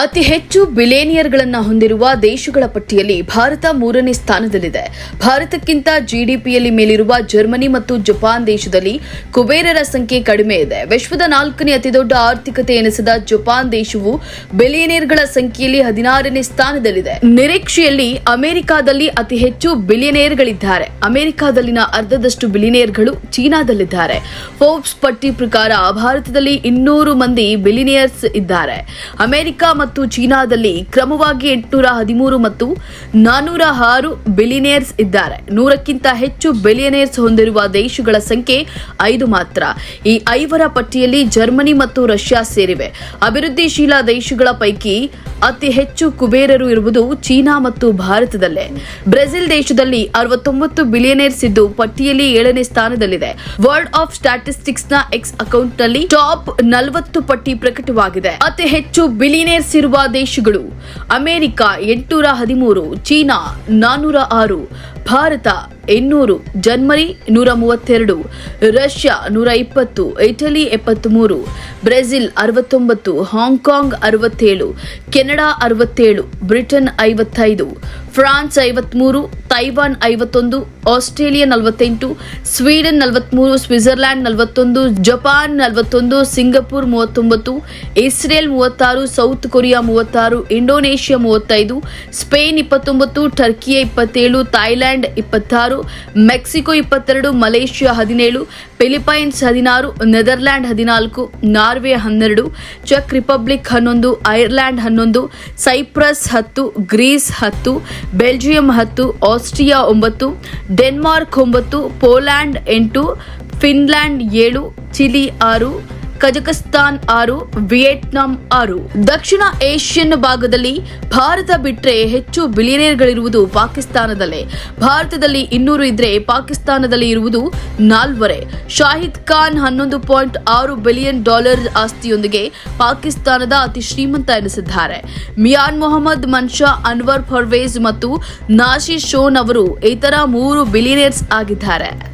ಅತಿ ಹೆಚ್ಚು ಬಿಲೇನಿಯರ್ಗಳನ್ನು ಹೊಂದಿರುವ ದೇಶಗಳ ಪಟ್ಟಿಯಲ್ಲಿ ಭಾರತ ಮೂರನೇ ಸ್ಥಾನದಲ್ಲಿದೆ. ಭಾರತಕ್ಕಿಂತ ಜಿಡಿಪಿಯಲ್ಲಿ ಮೇಲಿರುವ ಜರ್ಮನಿ ಮತ್ತು ಜಪಾನ್ ದೇಶದಲ್ಲಿ ಕುಬೇರರ ಸಂಖ್ಯೆ ಕಡಿಮೆ ಇದೆ. ವಿಶ್ವದ ನಾಲ್ಕನೇ ಅತಿದೊಡ್ಡ ಆರ್ಥಿಕತೆ ಎನಿಸಿದ ಜಪಾನ್ ದೇಶವು ಬಿಲಿಯನೇರ್ಗಳ ಸಂಖ್ಯೆಯಲ್ಲಿ ಹದಿನಾರನೇ ಸ್ಥಾನದಲ್ಲಿದೆ. ನಿರೀಕ್ಷೆಯಲ್ಲಿ ಅಮೆರಿಕಾದಲ್ಲಿ ಅತಿ ಹೆಚ್ಚು ಬಿಲಿಯನೇರ್ಗಳಿದ್ದಾರೆ ಅಮೆರಿಕಾದಲ್ಲಿನ ಅರ್ಧದಷ್ಟು ಬಿಲಿಯನೇರ್ಗಳು ಚೀನಾದಲ್ಲಿದ್ದಾರೆ. ಫೋರ್ಬ್ಸ್ ಪಟ್ಟಿ ಪ್ರಕಾರ ಭಾರತದಲ್ಲಿ ಇನ್ನೂರು ಮಂದಿ ಬಿಲಿನಿಯರ್ಸ್ ಇದ್ದಾರೆ. ಅಮೆರಿಕ ಮತ್ತು ಚೀನಾದಲ್ಲಿ ಕ್ರಮವಾಗಿ ಎಂಟುನೂರ ಹದಿಮೂರು ಮತ್ತು ನಾನೂರ ಆರು ಬಿಲಿನಿಯರ್ಸ್ ಇದ್ದಾರೆ. ನೂರಕ್ಕಿಂತ ಹೆಚ್ಚು ಬಿಲಿಯನೇರ್ಸ್ ಹೊಂದಿರುವ ದೇಶಗಳ ಸಂಖ್ಯೆ ಐದು ಮಾತ್ರ. ಈ ಐವರ ಪಟ್ಟಿಯಲ್ಲಿ ಜರ್ಮನಿ ಮತ್ತು ರಷ್ಯಾ ಸೇರಿವೆ. ಅಭಿವೃದ್ಧಿಶೀಲ ದೇಶಗಳ ಪೈಕಿ ಅತಿ ಹೆಚ್ಚು ಕುಬೇರರು ಇರುವುದು ಚೀನಾ ಮತ್ತು ಭಾರತದಲ್ಲೇ. ಬ್ರೆಜಿಲ್ ದೇಶದಲ್ಲಿ ಅರವತ್ತೊಂಬತ್ತು ಬಿಲಿಯನೇರ್ಸ್ ಇದ್ದು ಪಟ್ಟಿಯಲ್ಲಿ ಏಳನೇ ಸ್ಥಾನದಲ್ಲಿದೆ. ವರ್ಲ್ಡ್ ಆಫ್ ಸ್ಟಾಟಿಸ್ಟಿಕ್ಸ್ನ ಎಕ್ಸ್ ಅಕೌಂಟ್ನಲ್ಲಿ ಟಾಪ್ ನಲವತ್ತು ಪಟ್ಟಿ ಪ್ರಕಟವಾಗಿದೆ. ಅತಿ ಹೆಚ್ಚು ಬಿಲಿಯನೇರ್ಸ್ ಇರುವ ದೇಶಗಳು ಅಮೆರಿಕ ಎಂಟುನೂರ ಹದಿಮೂರು ಚೀನಾ ನಾನೂರ ಆರು ಭಾರತ ಇನ್ನೂರು, ಜರ್ಮನಿ ನೂರ ಮೂವತ್ತೆರಡು ರಷ್ಯಾ ನೂರ ಇಪ್ಪತ್ತು ಇಟಲಿ ಎಪ್ಪತ್ತ್ಮೂರು, ಬ್ರೆಜಿಲ್ ಅರವತ್ತೊಂಬತ್ತು, ಹಾಂಗ್ಕಾಂಗ್ ಅರವತ್ತೇಳು, ಕೆನಡಾ ಅರವತ್ತೇಳು, ಬ್ರಿಟನ್ ಐವತ್ತೈದು, ಫ್ರಾನ್ಸ್ ಐವತ್ಮೂರು ತೈವಾನ್ ಐವತ್ತೊಂದು, ಆಸ್ಟ್ರೇಲಿಯಾ ನಲವತ್ತೆಂಟು, ಸ್ವೀಡನ್ ನಲವತ್ಮೂರು ಸ್ವಿಟ್ಜರ್ಲ್ಯಾಂಡ್ ನಲವತ್ತೊಂದು, ಜಪಾನ್ ನಲವತ್ತೊಂದು, ಸಿಂಗಪುರ್ ಮೂವತ್ತೊಂಬತ್ತು, ಇಸ್ರೇಲ್ ಮೂವತ್ತಾರು, ಸೌತ್ ಕೊರಿಯಾ ಮೂವತ್ತಾರು, ಇಂಡೋನೇಷ್ಯಾ ಮೂವತ್ತೈದು, ಸ್ಪೇನ್ ಇಪ್ಪತ್ತೊಂಬತ್ತು, ಟರ್ಕಿಯ ಇಪ್ಪತ್ತೇಳು ಥೈಲ್ಯಾಂಡ್ ಇಪ್ಪತ್ತಾರು ಮೆಕ್ಸಿಕೋ ಇಪ್ಪತ್ತೆರಡು, ಮಲೇಷ್ಯಾ ಹದಿನೇಳು ಫಿಲಿಪೈನ್ಸ್ ಹದಿನಾರು, ನೆದರ್ಲ್ಯಾಂಡ್ ಹದಿನಾಲ್ಕು, ನಾರ್ವೆ ಹನ್ನೆರಡು, ಚೆಕ್ ರಿಪಬ್ಲಿಕ್ ಹನ್ನೊಂದು ಐರ್ಲ್ಯಾಂಡ್ ಹನ್ನೊಂದು, ಸೈಪ್ರಸ್ ಹತ್ತು, ಗ್ರೀಸ್ ಹತ್ತು, ಬೆಲ್ಜಿಯಂ ಹತ್ತು, ಆಸ್ಟ್ರಿಯಾ ಒಂಬತ್ತು, ಡೆನ್ಮಾರ್ಕ್ ಒಂಬತ್ತು, ಪೋಲ್ಯಾಂಡ್ ಎಂಟು, ಫಿನ್ಲ್ಯಾಂಡ್ ಏಳು, ಚಿಲಿ ಆರು ಕಜಕಸ್ತಾನ್ ಆರು, ವಿಯೆಟ್ನಾಂ ಆರು. ದಕ್ಷಿಣ ಏಷ್ಯನ್ ಭಾಗದಲ್ಲಿ ಭಾರತ ಬಿಟ್ಟರೆ ಹೆಚ್ಚು ಬಿಲಿಯನೇರ್ಗಳಿರುವುದು ಪಾಕಿಸ್ತಾನದಲ್ಲೇ. ಭಾರತದಲ್ಲಿ ಇನ್ನೂರು ಇದ್ರೆ ಪಾಕಿಸ್ತಾನದಲ್ಲಿ ಇರುವುದು ನಾಲ್ವರೆ. ಶಾಹಿದ್ ಖಾನ್ ಹನ್ನೊಂದು ಪಾಯಿಂಟ್ ಆರು ಬಿಲಿಯನ್ ಡಾಲರ್ ಆಸ್ತಿಯೊಂದಿಗೆ ಪಾಕಿಸ್ತಾನದ ಅತಿ ಶ್ರೀಮಂತ ಎನಿಸಿದ್ದಾರೆ. ಮಿಯಾನ್ ಮೊಹಮ್ಮದ್, ಮನ್ಷಾ, ಅನ್ವರ್ ಫರ್ವೇಜ್ ಮತ್ತು ನಾಶಿ ಶೋನ್ ಅವರು ಇತರ ಮೂರು ಬಿಲಿಯನೇರ್ಸ್ ಆಗಿದ್ದಾರೆ.